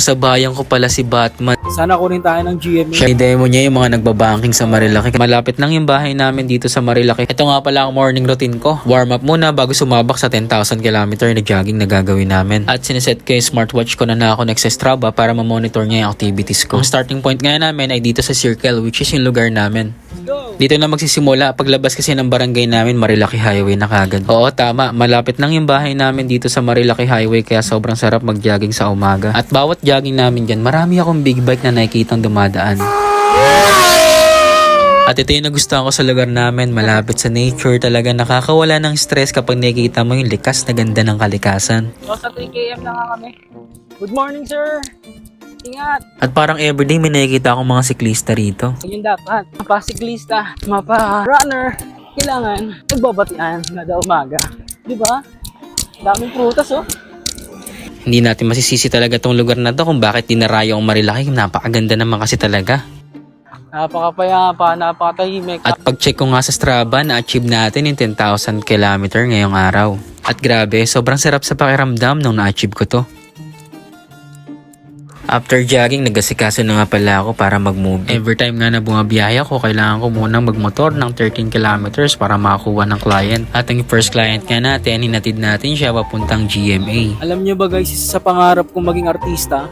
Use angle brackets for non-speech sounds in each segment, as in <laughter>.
kasabayan ko pala si Batman. Sana kunin tayo ng GMA. Siya demo niya yung mga nagbabanking sa Marilaki. Malapit lang yung bahay namin dito sa Marilaki. Ito nga pala ang morning routine ko. Warm up muna bago sumabak sa 10,000 km na jogging na gagawin namin. At sineset ko yung smartwatch ko na na ako nagsa-Strava para ma-monitor niya yung activities ko. Ang starting point nga namin ay dito sa Circle which is yung lugar namin. Go! Dito na magsisimula. Paglabas kasi ng barangay namin, Marilaki Highway na kagad. Oo, tama. Malapit lang yung bahay namin dito sa Marilaki Highway kaya sobrang sarap mag-jogging sa umaga. At bawat jogging namin dyan, marami akong big bike na nakikitang dumadaan. At ito yung nagustuhan ko sa lugar namin, malapit sa nature, talaga nakakawala ng stress kapag nakikita mo yung likas na ganda ng kalikasan. So, sa 3km na nga kami. Good morning, sir! Ingat! At parang everyday may nakikita akong mga siklista rito. Yun dapat. Mapa-siklista, mapa-runner, kailangan nagbabatian na daw umaga. Di ba? Daming prutas, oh. Hindi natin masisisi talaga tong lugar na to kung bakit dinarayo ang Marilaki. Napakaganda naman kasi talaga. Napakapayapa, napakatahimik. At pag-check ko nga sa Strava, na-achieve natin yung 10,000 kilometer ngayong araw. At grabe, sobrang sarap sa pakiramdam nung na-achieve ko to. After jogging, nagasikaso na nga pala ako para mag-move. Every time nga na bumabiyahe ako, kailangan ko munang magmotor ng 13 kilometers para makakuha ng client. At ang first client nga natin, hinatid natin siya papuntang GMA. Alam niyo ba guys, isa sa pangarap kong maging artista,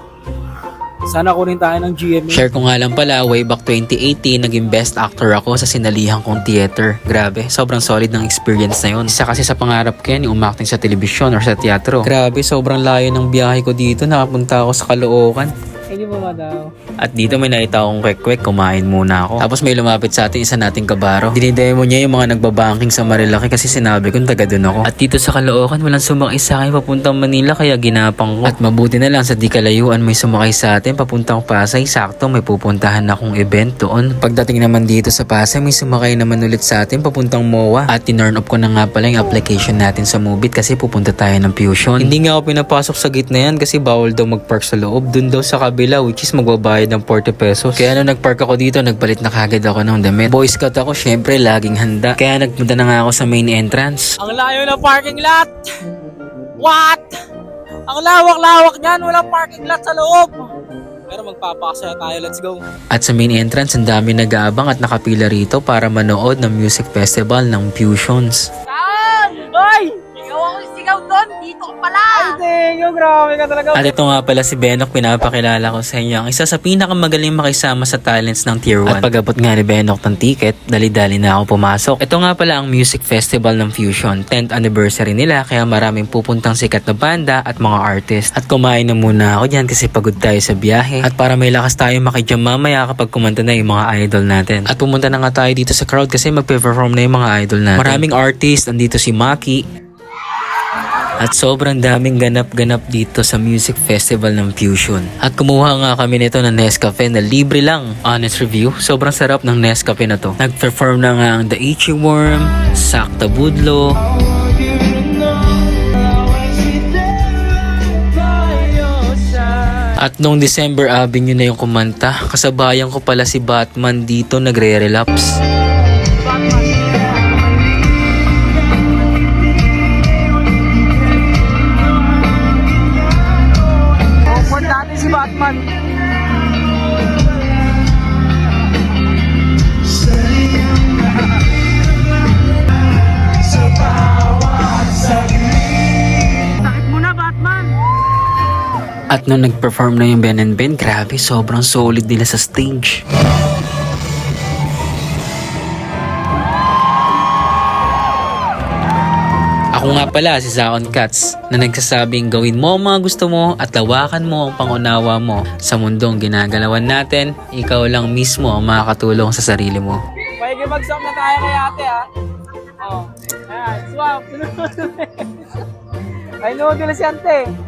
sana kunin tayo ng GMA. Share ko nga lang pala, way back 2018, naging best actor ako sa sinalihan kong theater. Grabe, sobrang solid ng experience na yun. Isa kasi sa pangarap ko yan, yung umakting sa telebisyon or sa teatro. Grabe, sobrang layo ng biyahe ko dito. Nakapunta ako sa Caloocan. Mo ba daw? At dito may nakita akong kwek-kwek, kumain muna ako. Tapos may lumapit sa atin isa nating kabaro. Dinidemo niya yung mga nagbabanking sa Marilaki kasi sinabi ko taga doon ako. At dito sa Caloocan, walang sumakay sa akin papuntang Manila kaya ginapang ko. At mabuti na lang sa di kalayuan may sumakay sa atin papuntang Pasay. Sakto may pupuntahan akong event doon. Pagdating naman dito sa Pasay, may sumakay naman ulit sa atin papuntang MOA. At tinurn up ko na nga pala yung application natin sa Mubit kasi pupunta tayo ng Fusion. Hindi nga ako pinapasok sa gitna yan kasi bawal daw mag-park sa loob. Doon daw sa kabila which is magbabayad ng 40 pesos. Kaya nung nag-park ako dito, nagpalit na kagad ako ng damit. Boy Scout ako, syempre laging handa. Kaya nagpunta na nga ako sa main entrance. Ang layo ng parking lot! What? Ang lawak-lawak niyan, walang parking lot sa loob! Pero magpapakasaya tayo, let's go. At sa main entrance, ang dami nag-aabang at nakapila rito para manood ng music festival ng Fusions. Dito ka pala! Ay, thank you, grabe ka talaga. At ito nga pala si Benok, pinapakilala ko sa inyo. Ang isa sa pinakamagaling makisama sa talents ng Tier 1. At pag-abot nga ni Benok ng ticket, dali-dali na ako pumasok. Ito nga pala ang music festival ng Fusion. 10th anniversary nila, kaya maraming pupuntang sikat na banda at mga artist. At kumain na muna ako dyan kasi pagod tayo sa biyahe. At para may lakas tayo makijam mamaya kapag kumanta na yung mga idol natin. At pumunta na nga tayo dito sa crowd kasi magpe-perform na yung mga idol natin. Maraming artist, andito si Maki, at sobrang daming ganap-ganap dito sa music festival ng Fusion. At kumuha nga kami nito ng Nescafe na libre lang. Honest review, sobrang sarap ng Nescafe na to. Nag-perform na nga ang The Ichi Worm, Sakta Budlo, At nung December Avenue na yung kumanta, kasabayan ko pala si Batman dito nagre-relapse. Awkward At nung nag-perform na yung Ben and Ben, grabe, sobrang solid nila sa stage. Ako nga pala si Zaon Cats na nagsasabing gawin mo ang mga gusto mo at lawakan mo ang pangunawa mo sa mundong ginagalawan natin. Ikaw lang mismo ang makakatulong sa sarili mo. Pwede mag-sum na tayo kay ate, ha? Oh. Ayan, swap. <laughs> Ay, noodle si ante.